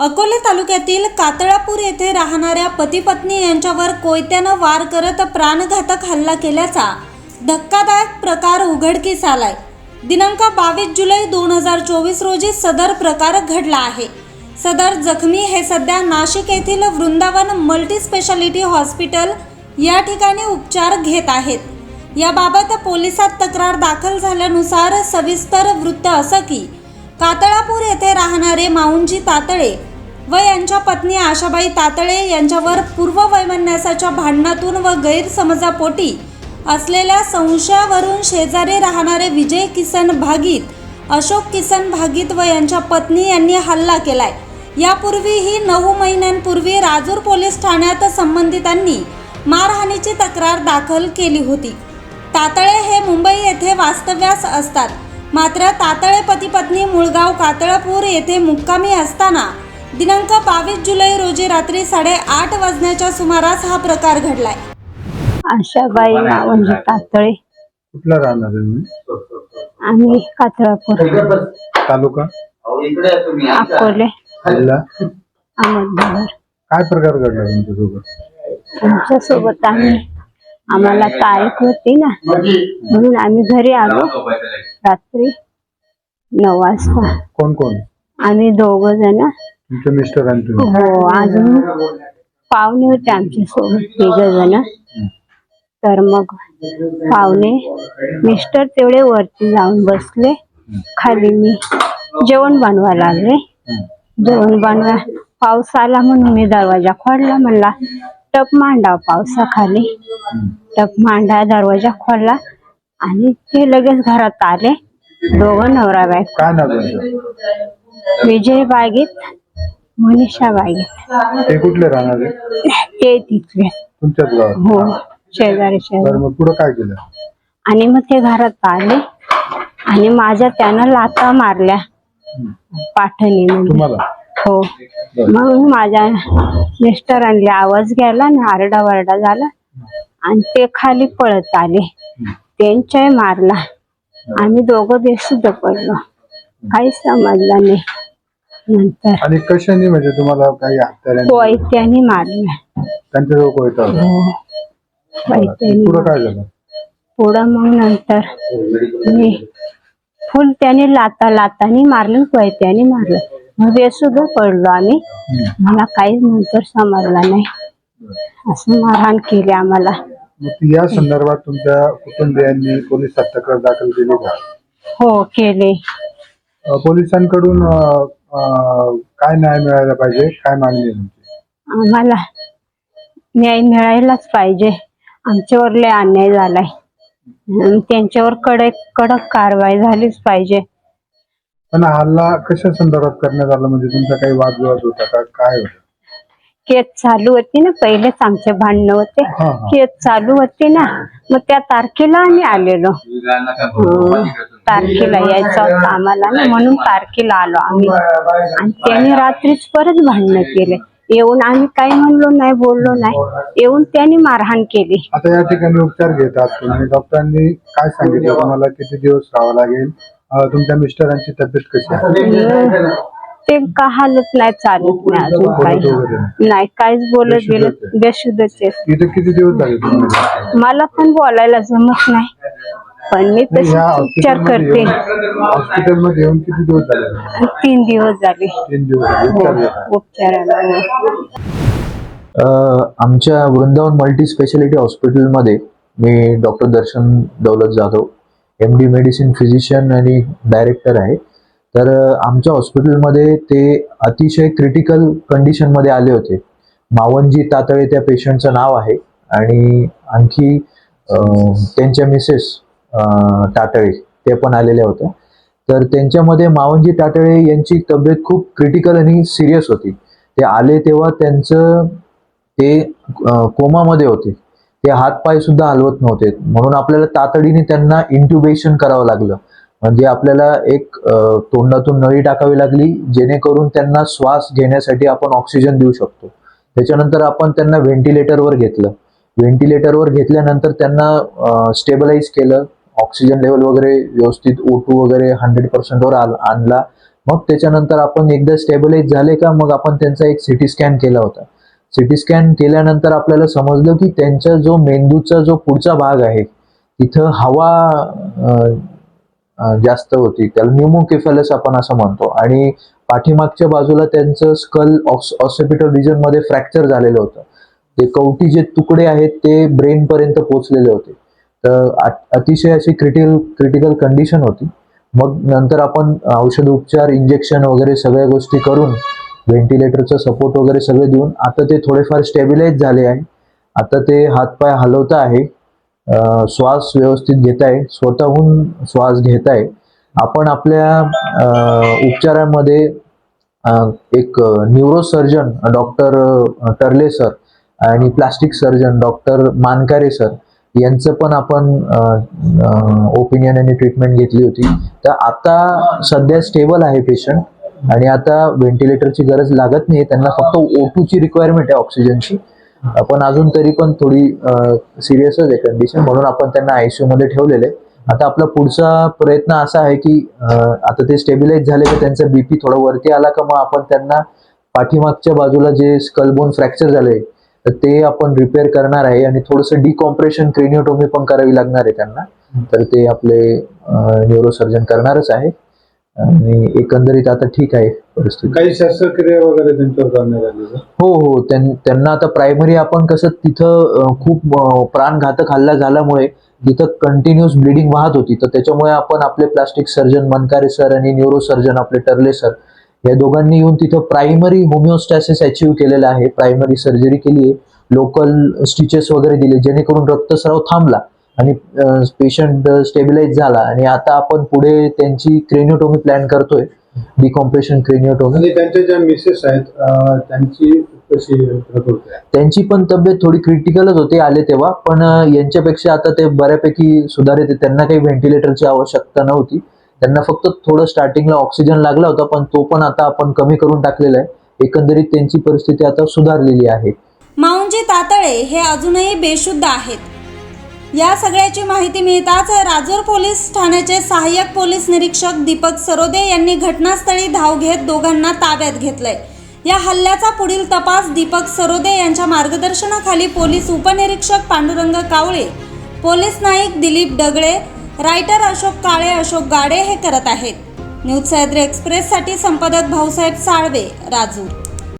अकोले तालुक्यातील कातळापूर येथे राहणाऱ्या पती पत्नी यांच्यावर कोयत्यानं वार करत प्राणघातक हल्ला केल्याचा धक्कादायक प्रकार उघडकीस आलाय. दिनांक बावीस जुलै दोन हजार चोवीस रोजी सदर प्रकार घडला आहे. सदर जखमी हे सध्या नाशिक येथील वृंदावन मल्टी स्पेशालिटी हॉस्पिटल या ठिकाणी उपचार घेत आहेत. याबाबत पोलिसात तक्रार दाखल झाल्यानुसार सविस्तर वृत्त असं की कातळापूर येथे राहणारे माऊंजी तातळे व यांच्या पत्नी आशाबाई तातळे यांच्यावर पूर्व वैमनस्याच्या भांडणातून व गैरसमजापोटी असलेल्या संशयावरून शेजारी राहणारे विजय किसन भागीत अशोक किसन भागीत व यांच्या पत्नी यांनी हल्ला केलाय. यापूर्वीही नऊ महिन्यांपूर्वी राजूर पोलीस ठाण्यात संबंधितांनी मारहाणीची तक्रार दाखल केली होती. तातळे हे मुंबई येथे वास्तव्यास असतात. मात्र तातळे पती पत्नी मुळगाव कातळपूर येथे मुक्कामी असताना दिनांक बावीस जुलै रोजी रात्री साडेआठ वाजण्याच्या सुमारास हा प्रकार घडलाय. आशाबाई म्हणजे कातळे कुठला राहणार आणि कातळापूर. तालुका? अकोले. जिल्हा? अहमदनगर. काय प्रकार घडला तुमच्यासोबत? आमच्यासोबत आम्ही आम्हाला तारीख होती ना. म्हणून आम्ही घरी आलो. रात्री नऊ वाजता. कोण कोण? आम्ही दोघ जण. तुमचे मिस्टर आणि तुम्ही? हो अजून पाहुणे होते आमच्यासोबत तिघ जण. तर मग पाहुणे मिस्टर तेवढे वरती जाऊन बसले. खाली मी जेवण बनवा लागले. जेवण बनवा. पाऊस आला म्हणून मी दरवाजा खोडला म्हणला टप मांडा पावसाखाली. टप मांडा दरवाजा खोलला. आणि ते लगेच घरात आले. दोघं नवरा बायको. काय नाव तुमचं? विजय बागेत मनीषा बागेत. ते कुठले राहणार आहे? ते तिथले. तुमच्याच गावात? हो शेजारी शेजारी. बरं मग पुढं काय केलं? आणि मग ते घरात आले. आणि माझ्या त्यानं लाथा मारल्या. पाठणी तुम्हाला? हो. मग माझ्या मिस्टरांनी आवाज गेला ना आरडावरडा झाला. आणि ते खाली पळत आले. त्यांच्याही मारला. आम्ही दोघं बेशुद्ध पडलो. काहीच समजलं नाही. नंतर आणि कशाने म्हणजे तुम्हाला काही हत्याऱ्याने कोयत्याने मारलं. त्यांच्याजवळ कोयता होता हो. कोयत्याने पुढं काय झालं? पुढं मग नंतर मी फुल त्याने लाता लातानी मारलं कोयत्याने मारलं. मग बेसुद्ध पडलो आम्ही. मला काहीच नंतर समजलं नाही. असं मारहाण केली आम्हाला. मग या संदर्भात तुमच्या कुटुंबियांनी पोलिसात तक्रार दाखल केली का? हो केले. अं, पोलिसांकडून अं, अं, काय न्याय मिळायला पाहिजे? काय मागणी आहे तुमची? आम्हाला न्याय मिळायलाच पाहिजे. आमच्यावर लय अन्याय झालाय. त्यांच्यावर कडक कडक कारवाई झालीच पाहिजे. पण हा हल्ला कशा संदर्भात करण्यात आला? म्हणजे तुमचा काही वादविवाद होता का? काय होतं? केस चालू होती ना पहिलेच आमचे भांडणं होते. हा, हा. केस चालू होती ना मग त्या तारखेला आम्ही आलेलो. हं, तारखेला यायचं होतं आम्हाला ना म्हणून तारखेला आलो आम्ही. आणि त्यांनी रात्रीच परत भांडणं केले. येऊन आम्ही काही म्हणलो नाही बोललो नाही. येऊन त्यांनी मारहाण केली. आता या ठिकाणी उपचार घेतात तुम्ही. डॉक्टरांनी काय सांगितलं? तुम्हाला किती दिवस राहावं लागेल? अं, तुमच्या मिस्टरांची तब्येत कशी आहे? ते का हालत नाही चालत नाही अजून काही. नाही काहीच बोलत गेलं बेशुद्धच. आहे इथे किती दिवस झाले तुम्ही मला पण बोलायला जमत नाही. पण मी तशी ह्या विचार हॉस्पिटलमध्ये करते. येऊन हॉस्पिटलमध्ये येऊन किती दिवस झाले? तीन दिवस झाले. तीन दिवस झाले. उपचार. उपचाराला अ, आमच्या वृंदावन मल्टी स्पेशालिटी हॉस्पिटलमध्ये मी doctor Darshan Daulat Jadhav M D medicine physician आणि डायरेक्टर आहे. तर आमच्या हॉस्पिटलमध्ये ते अतिशय क्रिटिकल कंडिशनमध्ये आले होते. मावनजी तातळे त्या पेशंटचं नाव आहे आणि आणखी त्यांच्या मिसेस तातळे ते पण आलेल्या होत्या तर त्यांच्यामध्ये मावनजी टाटळे यांची तब्येत खूप क्रिटिकल आणि सिरियस होती. ते आले तेव्हा त्यांचं ते कोमामध्ये होते. ते हात पाय सुद्धा हलवत नव्हते. म्हणून आपल्याला तातडीने त्यांना इंट्युबेशन करावं लागलं. म्हणजे आपल्याला एक तोंडातून नळी टाकावी लागली जेणेकरून त्यांना श्वास घेण्यासाठी आपण ऑक्सिजन देऊ शकतो. त्याच्यानंतर आपण त्यांना व्हेंटिलेटरवर घेतलं. व्हेंटिलेटरवर घेतल्यानंतर त्यांना स्टेबलाइज केलं. ऑक्सिजन लेवल वगैरे व्यवस्थित ओ टू वगैरे हंड्रेड पर्सेंटवर आणला. मग त्याच्यानंतर आपण एकदा स्टेबलाइज झाले का मग आपण त्यांचा एक सिटी स्कॅन केला होता. सिटी स्कॅन केल्यानंतर आपल्याला समजलं की त्यांचा जो मेंदूचा जो पुढचा भाग आहे तिथं हवा जास्त होती. त्याला न्यूमोकेफेलस आपण असं म्हणतो. आणि पाठीमागच्या बाजूला त्यांचं स्कल ऑसिपिटल रिजनमध्ये फ्रॅक्चर झालेलं होतं. ते कवटी जे तुकडे आहेत ते ब्रेन पर्यंत पोहोचलेले होते. तर अतिशय अशी क्रिटिकल क्रिटिकल कंडिशन होती. मग नंतर आपण औषध उपचार इंजेक्शन वगैरे सगळ्या गोष्टी करून व्हेंटिलेटरचा सपोर्ट वगैरे सगळे देऊन आता ते थोडेफार स्टेबिलाईज झाले आहे. आता ते हातपाय हलवता आहे. श्वास व्यवस्थित घेताय स्वतःहून श्वास घेताय आपण आपल्या उपचारांमध्ये उपचारामध्ये अं, एक न्यूरोसर्जन डॉक्टर टर्ले सर आणि plastic surgeon doctor Mankare sir यांचं पण आपण ओपिनियन आणि ट्रीटमेंट घेतली होती. तर आता सध्या स्टेबल आहे पेशंट आणि आता व्हेंटिलेटरची गरज लागत नाही त्यांना फक्त O2 ची रिक्वायरमेंट आहे ऑक्सिजनची पण अजून तरी पण थोडी सिरियसच आहे कंडिशन म्हणून आपण त्यांना आयसीयू मध्ये ठेवलेले आता आपला पुढचा प्रयत्न असा आहे की आता ते स्टेबिलाइज झाले तर त्यांचा बीपी थोडं वरती आला का मग आपण त्यांना पाठीमागच्या बाजूला जे स्कलबोन फ्रॅक्चर झाले तर ते आपण रिपेअर करणार आहे आणि थोडंसं डिकॉम्प्रेशन क्रेनिओटोमी पण करावी लागणार आहे त्यांना. तर ते आपले न्यूरोसर्जन करणारच आहे. आणि एकंदरीत आता ठीक आहे. परिस्थिती. काही शस्त्रक्रिया वगैरे त्यांच्यावर करण्यात आली का? हो हो. त्यां- त्यांना आता प्रायमरी आपण कसं तिथं अं, खूप अं, प्राणघातक हल्ला झाल्यामुळे तिथं कंटिन्युअस ब्लिडिंग वाहत होती तर त्याच्यामुळे आपण आपले प्लास्टिक सर्जन मनकारे सर आणि न्यूरो सर्जन आपले टर्ले सर या दोघांनी येऊन तिथं प्रायमरी होमिओस्टॅसिस अचीव केलेलं आहे. प्रायमरी सर्जरी केली आहे. लोकल स्टिचेस वगैरे दिले जेणेकरून रक्तस्राव थांबला आणि पेशंट स्टेबिलाइज झाला. आणि आता आपण पुढे त्यांची क्रेनिओटोमी प्लॅन करतोय. डिकॉम्प्रेशन क्रेनिओटोमी आणि त्यांच्या ज्या मिसेस आहेत अं, त्यांची कशी प्रकृती आहे त्यांची पण तब्येत थोडी क्रिटिकलच होती आले तेव्हा पण अं, यांच्यापेक्षा आता ते बऱ्यापैकी सुधारित. त्यांना काही व्हेंटिलेटरची आवश्यकता नव्हती. त्यांना फक्त थोडं स्टार्टिंगला ऑक्सिजन लागला होता पण तो पण आता आपण कमी करून टाकलेला आहे. एकंदरीत त्यांची परिस्थिती आता सुधारलेली आहे. माऊंजी तातळे हे अजूनही बेशुद्ध आहेत. या सगळ्याची माहिती मिळताच राजूर पोलीस ठाण्याचे सहाय्यक पोलीस निरीक्षक दीपक सरोदे यांनी घटनास्थळी धाव घेत दोघांना ताब्यात घेतलंय. या हल्ल्याचा पुढील तपास दीपक सरोदे यांच्या मार्गदर्शनाखाली पोलीस उपनिरीक्षक पांडुरंग कावळे पोलीस नाईक दिलीप डगळे रायटर अशोक काळे अशोक गाडे हे करत आहेत. न्यूज सह्याद्री एक्सप्रेससाठी संपादक भाऊसाहेब साळवे राजूर.